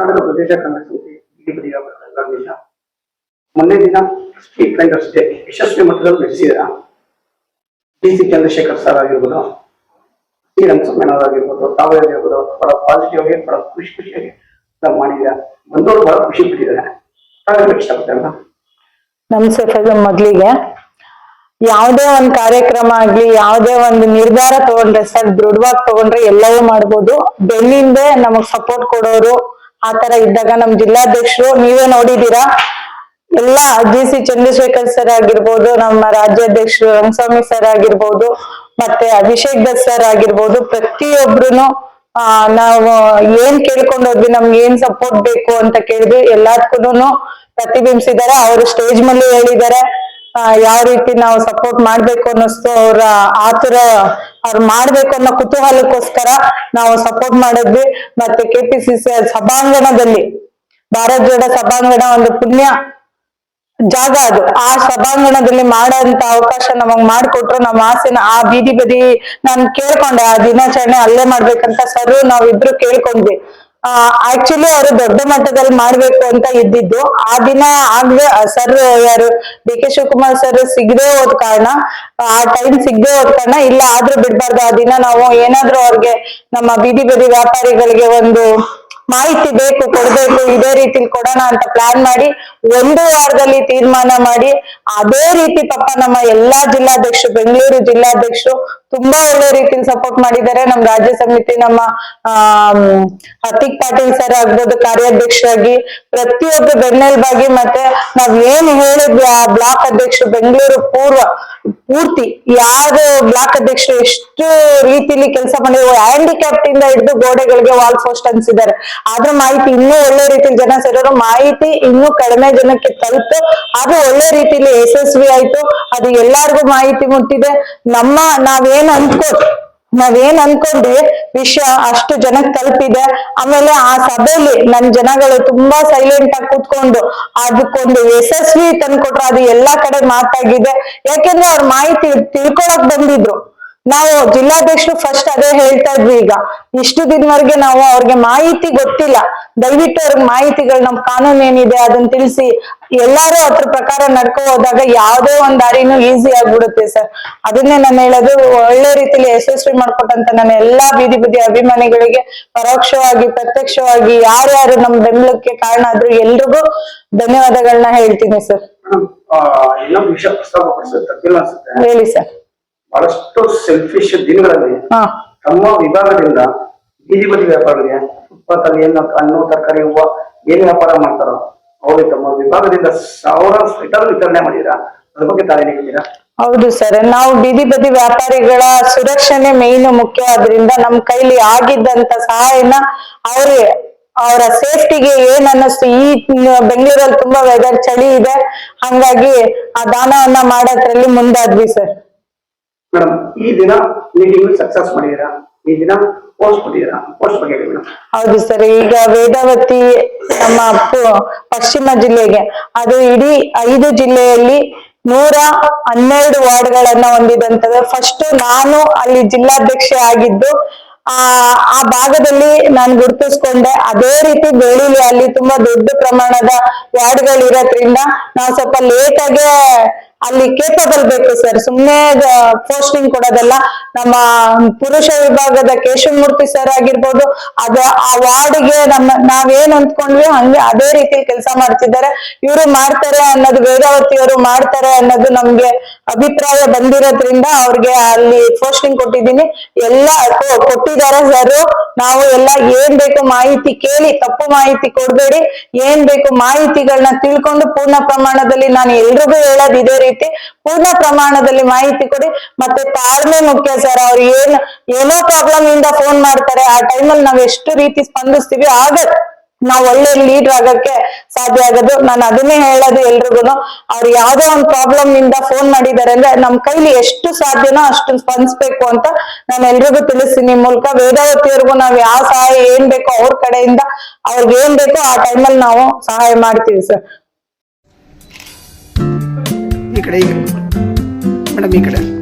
ಕರ್ನಾಟಕ ಪ್ರದೇಶ ಕಾಂಗ್ರೆಸ್ ಸಮಿತಿ ಬಿಜೆಪಿ ದೇಶ? ಮೊನ್ನೆ ದಿನ ಸ್ಟ್ರೀಟ್ ವೆಂಡರ್ಸ್ ಡೇ ಯಶಸ್ವಿ ಮಟ್ಟದಲ್ಲಿ ನಡೆಸಿದ ಡಿ ಸಿ ಚಂದ್ರಶೇಖರ್ ಸರ್ ಆಗಿರ್ಬೋದು ಸಿ ರಂಗಸ್ವಾಮಿ ಆಗಿರ್ಬೋದು, ತಾವೇ ಆಗಿರ್ಬೋದು, ಬಹಳ ಪಾಸಿಟಿವ್ ಆಗಿ, ಬಹಳ ಖುಷಿ ಖುಷಿಯಾಗಿ ಮಾಡಿದ್ರ? ಬಂದವರು ಬಹಳ ಖುಷಿ ಪಟ್ಟಿದ್ದಾರೆ. ತಾವೇ ಇಷ್ಟಪಡ್ತಾರಲ್ಲ ಮೇಡಮ್ ಸರ್ ಮೊದ್ಲಿಗೆ ಯಾವುದೇ ಒಂದು ಕಾರ್ಯಕ್ರಮ ಆಗ್ಲಿ, ಯಾವುದೇ ಒಂದು ನಿರ್ಧಾರ ತಗೊಂಡ್ರೆ ಸರ್ ದೃಢವಾಗಿ ತಗೊಂಡ್ರೆ ಎಲ್ಲವೂ ಮಾಡ್ಬೋದು. ಬೆನ್ನಿಂದೆ ನಮಗ್ ಸಪೋರ್ಟ್ ಕೊಡೋರು ಆತರ ಇದ್ದಾಗ ನಮ್ ಜಿಲ್ಲಾಧ್ಯಕ್ಷರು, ನೀವೇ ನೋಡಿದೀರಾ ಎಲ್ಲ ಜಿ ಸಿ ಚಂದ್ರಶೇಖರ್ ಸರ್ ಆಗಿರ್ಬೋದು, ನಮ್ಮ ರಾಜ್ಯಾಧ್ಯಕ್ಷರು ರಂಗಸ್ವಾಮಿ ಸರ್ ಆಗಿರ್ಬೋದು, ಮತ್ತೆ ಅಭಿಷೇಕ್ ದತ್ ಸರ್ ಆಗಿರ್ಬೋದು ಪ್ರತಿಯೊಬ್ರು ಆ, ನಾವು ಏನ್ ಕೇಳ್ಕೊಂಡೋದ್ವಿ ನಮ್ಗೆ ಏನ್ ಸಪೋರ್ಟ್ ಬೇಕು ಅಂತ ಕೇಳಿದ್ವಿ ಎಲ್ಲದಕ್ಕೂನು ಪ್ರತಿಬಿಂಬಿಸಿದ್ದಾರೆ. ಅವರು ಸ್ಟೇಜ್ ಮೇಲೆ ಹೇಳಿದ್ದಾರೆ. ಯಾವ ರೀತಿ ನಾವು ಸಪೋರ್ಟ್ ಮಾಡ್ಬೇಕು ಅನ್ನಿಸ್ತು ಅವ್ರ ಆತರ ಅವ್ರ ಮಾಡ್ಬೇಕು ಅನ್ನೋ ಕುತೂಹಲಕ್ಕೋಸ್ಕರ ನಾವು ಸಪೋರ್ಟ್ ಮಾಡಿದ್ವಿ. ಮತ್ತೆ ಕೆಪಿಸಿಸಿ ಸಭಾಂಗಣದಲ್ಲಿ, ಭಾರತ ಜೋಡ ಸಭಾಂಗಣ ಒಂದು ಪುಣ್ಯ ಜಾಗ ಅದು. ಆ ಸಭಾಂಗಣದಲ್ಲಿ ಮಾಡೋಂತ ಅವಕಾಶ ನಮಗ್ ಮಾಡ್ಕೊಟ್ರು. ನಮ್ಮ ಆಸೆನ ಆ ಬೀದಿ ಬದಿ ನಾನ್ ಕೇಳ್ಕೊಂಡೆ, ಆ ದಿನಾಚರಣೆ ಅಲ್ಲೇ ಮಾಡ್ಬೇಕಂತ ಸರ್ ನಾವಿಬ್ರು ಕೇಳ್ಕೊಂಡ್ವಿ. ಆಕ್ಚುಲಿ ಅವರು ದೊಡ್ಡ ಮಟ್ಟದಲ್ಲಿ ಮಾಡ್ಬೇಕು ಅಂತ ಇದ್ದಿದ್ದು. ಆ ದಿನ ಆಗ್ಲೇ ಸರ್ ಯಾರು, ಡಿ ಕೆ ಶಿವಕುಮಾರ್ ಸರ್ ಸಿಗದೆ ಹೋದ ಕಾರಣ, ಆ ಟೈಮ್ ಸಿಗದೆ ಹೋದ ಕಾರಣ ಇಲ್ಲ ಆದ್ರೂ ಬಿಡ್ಬಾರ್ದು. ಆ ದಿನ ನಾವು ಏನಾದ್ರೂ ಅವ್ರಿಗೆ ನಮ್ಮ ಬೀದಿ ಬದಿ ವ್ಯಾಪಾರಿಗಳಿಗೆ ಒಂದು ಮಾಹಿತಿ ಬೇಕು, ಕೊಡ್ಬೇಕು, ಇದೇ ರೀತಿ ಕೊಡೋಣ ಅಂತ ಪ್ಲಾನ್ ಮಾಡಿ, ಒಂದು ವಾರದಲ್ಲಿ ತೀರ್ಮಾನ ಮಾಡಿ, ಅದೇ ರೀತಿ ಪಾಪ ನಮ್ಮ ಎಲ್ಲಾ ಜಿಲ್ಲಾಧ್ಯಕ್ಷರು, ಬೆಂಗಳೂರು ಜಿಲ್ಲಾಧ್ಯಕ್ಷರು ತುಂಬಾ ಒಳ್ಳೆ ರೀತಿಯಲ್ಲಿ ಸಪೋರ್ಟ್ ಮಾಡಿದ್ದಾರೆ. ನಮ್ ರಾಜ್ಯ ಸಮಿತಿ, ನಮ್ಮ, ಆ ಹರ್ತಿಕ್ ಪಾಟೀಲ್ ಸರ್ ಆಗ್ಬೋದು, ಕಾರ್ಯಾಧ್ಯಕ್ಷರಾಗಿ ಪ್ರತಿಯೊಬ್ಬರು ಬೆನ್ನೆಲುಬಾಗಿ ಮತ್ತೆ ನಾವ್ ಏನ್ ಹೇಳಿದ್ವಿ, ಆ ಬ್ಲಾಕ್ ಅಧ್ಯಕ್ಷರು ಬೆಂಗಳೂರು ಪೂರ್ವ, ಪೂರ್ತಿ ಯಾವ ಬ್ಲಾಕ್ ಅಧ್ಯಕ್ಷರು ಎಷ್ಟು ರೀತಿಲಿ ಕೆಲಸ ಮಾಡಿದ್ರು ಹ್ಯಾಂಡಿಕ್ಯಾಪ್ಟ್ ಇಂದ ಹಿಡಿದು ಗೋಡೆಗಳಿಗೆ ವಾಲ್ ಪೋಸ್ಟ್ ಅನ್ಸಿದ್ದಾರೆ ಆದ್ರೆ ಮಾಹಿತಿ ಇನ್ನೂ ಒಳ್ಳೆ ರೀತಿಲಿ ಜನ ಸೇರೋರು, ಮಾಹಿತಿ ಇನ್ನೂ ಕಡಿಮೆ ಜನಕ್ಕೆ ತಲುಪು. ಅದು ಒಳ್ಳೆ ರೀತಿಲಿ ಯಶಸ್ವಿ ಆಯ್ತು. ಅದು ಎಲ್ಲಾರ್ಗು ಮಾಹಿತಿ ಮುಟ್ಟಿದೆ. ನಮ್ಮ ನಾವೇನ್ ಅನ್ಕೋ ನಾವೇನ್ ಅನ್ಕೊಂಡ್ವಿ? ವಿಷಯ ಅಷ್ಟು ಜನಕ್ ತಲುಪಿದೆ. ಆಮೇಲೆ ಆ ಸಭೆಯಲ್ಲಿ ನನ್ ಜನಗಳು ತುಂಬಾ ಸೈಲೆಂಟ್ ಆಗಿ ಕೂತ್ಕೊಂಡು ಅದಕ್ಕೊಂದು ಯಶಸ್ವಿ ತಂದ್ಕೊಟ್ರು. ಅದು ಎಲ್ಲಾ ಕಡೆ ಮಾತಾಗಿದೆ. ಯಾಕೆಂದ್ರೆ ಅವ್ರ ಮಾಹಿತಿ ತಿಳ್ಕೊಳಕ್ ಬಂದಿದ್ರು. ನಾವು ಜಿಲ್ಲಾಧ್ಯಕ್ಷರು ಫಸ್ಟ್ ಅದೇ ಹೇಳ್ತಾ ಇದ್ವಿ ಈಗ. ಇಷ್ಟು ದಿನವರೆಗೆ ನಾವು ಅವ್ರಿಗೆ ಮಾಹಿತಿ ಗೊತ್ತಿಲ್ಲ. ದಯವಿಟ್ಟು ಅವ್ರಿಗೆ ಮಾಹಿತಿಗಳು ನಮ್ ಕಾನೂನು ಏನಿದೆ ಅದನ್ನ ತಿಳಿಸಿ. ಎಲ್ಲಾರು ಅದ್ರ ಪ್ರಕಾರ ನಡ್ಕೊ ಹೋದಾಗ ಯಾವ್ದೋ ಒಂದ್ ದಾರಿನೂ ಈಸಿ ಆಗ್ಬಿಡುತ್ತೆ ಸರ್. ಅದನ್ನೇ ನಾನು ಹೇಳೋದು ಒಳ್ಳೆ ರೀತಿಲಿ ಯಶಸ್ವಿ ಮಾಡ್ಕೊಟ್ಟಂತ ನನ್ನ ಎಲ್ಲಾ ಬೀದಿ ಬೀದಿ ಅಭಿಮಾನಿಗಳಿಗೆ ಪರೋಕ್ಷವಾಗಿ ಪ್ರತ್ಯಕ್ಷವಾಗಿ ಯಾರ್ಯಾರು ನಮ್ ಬೆಂಬಲಕ್ಕೆ ಕಾರಣ ಆದ್ರು ಎಲ್ರಿಗೂ ಧನ್ಯವಾದಗಳನ್ನ ಹೇಳ್ತೀನಿ ಸರ್. ಹೇಳಿ ಸರ್. ಬಹಳಷ್ಟು ಸೆಲ್ಫಿಶ್ ದಿನಗಳಲ್ಲಿ ತಮ್ಮ ವಿಭಾಗದಿಂದ ಬೀದಿ ಬದಿ ವ್ಯಾಪಾರಿಗೆ ಉತ್ಪಾದನೆ ಏನು ಹಣ್ಣು ತರಕಾರಿ ಹೂವು ಏನ್ ವ್ಯಾಪಾರ ಮಾಡ್ತಾರೋ ಅವರು ತಮ್ಮ ವಿಭಾಗದಿಂದ ಸಾವಿರಾರು ಸ್ವೆಟರ್ ವಿತರಣೆ ಮಾಡಿದ್ರ ಅದ್ರ ಬಗ್ಗೆ ತಾನೇ ಹೇಳ್ತೀರಾ? ಹೌದು ಸರ್ ನಾವು ಬೀದಿ ಬದಿ ವ್ಯಾಪಾರಿಗಳ ಸುರಕ್ಷಣೆ ಮೇನ್ ಮುಖ್ಯ. ಆದ್ರಿಂದ ನಮ್ ಕೈಲಿ ಆಗಿದ್ದಂತ ಸಹಾಯನ ಅವ್ರಿಗೆ ಅವರ ಸೇಫ್ಟಿಗೆ ಏನ್ ಅನ್ನಿಸ್ತು ಈ ಬೆಂಗಳೂರಲ್ಲಿ ತುಂಬಾ ವೆದರ್ ಚಳಿ ಇದೆ. ಹಂಗಾಗಿ ಆ ದಾನವನ್ನ ಮಾಡೋದ್ರಲ್ಲಿ ಮುಂದಾದ್ವಿ ಸರ್. ಮೇಡಮ್, ಈ ದಿನ ಮೀಟಿಂಗ್ ಸಕ್ಸಸ್ ಮಾಡಿದೀರಾ ಈ ದಿನ ಪೋಸ್ಟ್ ಪೋಸ್ಟ್ ಬಗ್ಗೆ ಹೌದು ಸರ್, ಈಗ ವೇದಾವತಿ ನಮ್ಮ ಪಶ್ಚಿಮ ಜಿಲ್ಲೆಗೆ. ಅದು ಇಡೀ ಐದು ಜಿಲ್ಲೆಯಲ್ಲಿ ನೂರ ಹನ್ನೆರಡು ವಾರ್ಡ್ಗಳನ್ನ ಹೊಂದಿದಂತದ್ದು. ಫಸ್ಟ್ ನಾನು ಅಲ್ಲಿ ಜಿಲ್ಲಾಧ್ಯಕ್ಷೆ ಆಗಿದ್ದು, ಆ ಆ ಭಾಗದಲ್ಲಿ ನಾನು ಗುರುತಿಸ್ಕೊಂಡೆ. ಅದೇ ರೀತಿ ಬೇಳಿಲಿ ಅಲ್ಲಿ ತುಂಬಾ ದೊಡ್ಡ ಪ್ರಮಾಣದ ವಾರ್ಡ್ಗಳು ಇರೋದ್ರಿಂದ ನಾವು ಸ್ವಲ್ಪ ಲೇಟ್ ಅಲ್ಲಿ ಕೇಪಬಲ್ ಬೇಕು ಸರ್ ಸುಮ್ನೆ ಪೋಸ್ಟಿಂಗ್ ಕೊಡೋದಲ್ಲ. ನಮ್ಮ ಪುರುಷ ವಿಭಾಗದ ಕೇಶವಮೂರ್ತಿ ಸರ್ ಆಗಿರ್ಬೋದು, ಅದ ಆ ವಾರ್ಡ್ಗೆ ನಮ್ಮ ನಾವೇನ್ ಅಂದ್ಕೊಂಡ್ವಿ ಹಂಗೆ ಅದೇ ರೀತಿ ಕೆಲಸ ಮಾಡ್ತಿದ್ದಾರೆ. ಇವರು ಮಾಡ್ತಾರೆ ಅನ್ನೋದು ವೇದಾವತಿ ಅವರು ಮಾಡ್ತಾರೆ ಅನ್ನೋದು ನಮ್ಗೆ ಅಭಿಪ್ರಾಯ ಬಂದಿರೋದ್ರಿಂದ ಅವ್ರಿಗೆ ಅಲ್ಲಿ ಪೋಸ್ಟಿಂಗ್ ಕೊಟ್ಟಿದ್ದೀನಿ. ಎಲ್ಲ ಕೊಟ್ಟಿದ್ದಾರೆ ಸರ್. ನಾವು ಎಲ್ಲ ಏನ್ ಬೇಕು ಮಾಹಿತಿ ಕೇಳಿ, ತಪ್ಪು ಮಾಹಿತಿ ಕೊಡ್ಬೇಡಿ. ಏನ್ ಬೇಕು ಮಾಹಿತಿಗಳನ್ನ ತಿಳ್ಕೊಂಡು ಪೂರ್ಣ ಪ್ರಮಾಣದಲ್ಲಿ ನಾನು ಎಲ್ರಿಗೂ ಹೇಳೋದು ಇದೇ ರೀತಿ. ಪೂರ್ಣ ಪ್ರಮಾಣದಲ್ಲಿ ಮಾಹಿತಿ ಕೊಡಿ. ಮತ್ತೆ ತಾಳ್ಮೆ ಮುಖ್ಯ ಸರ್. ಅವ್ರು ಏನ್, ಏನೋ ಪ್ರಾಬ್ಲಮ್ ಇಂದ ಫೋನ್ ಮಾಡ್ತಾರೆ. ಆ ಟೈಮಲ್ಲಿ ನಾವ್ ಎಷ್ಟು ರೀತಿ ಸ್ಪಂದಿಸ್ತೀವಿ, ಆಗ ನಾವ್ ಒಳ್ಳೆ ಲೀಡರ್ ಆಗಕ್ಕೆ ಸಾಧ್ಯ ಆಗೋದು. ನಾನು ಅದನ್ನೇ ಹೇಳೋದು ಎಲ್ರಿಗೂ ಅವ್ರು ಯಾವ್ದೋ ಒಂದ್ ಪ್ರಾಬ್ಲಮ್ ಇಂದ ಫೋನ್ ಮಾಡಿದ್ದಾರೆ ಅಂದ್ರೆ ನಮ್ ಕೈಲಿ ಎಷ್ಟು ಸಾಧ್ಯನೋ ಅಷ್ಟು ಸ್ಪಂದಿಸ್ಬೇಕು ಅಂತ ನಾನು ಎಲ್ರಿಗೂ ತಿಳಿಸ್ತೀನಿ. ಮೂಲಕ ವೇದಾವತಿಯವ್ರಿಗೂ ನಾವ್ ಯಾವ ಸಹಾಯ ಏನ್ ಬೇಕೋ ಅವ್ರ ಕಡೆಯಿಂದ ಅವ್ರಿಗೆ ಏನ್ ಬೇಕೋ ಆ ಟೈಮಲ್ಲಿ ನಾವು ಸಹಾಯ ಮಾಡ್ತೀವಿ ಸರ್. ಈ ಕಡೆ. ಮೇಡಮ್, ಈ ಕಡೆ.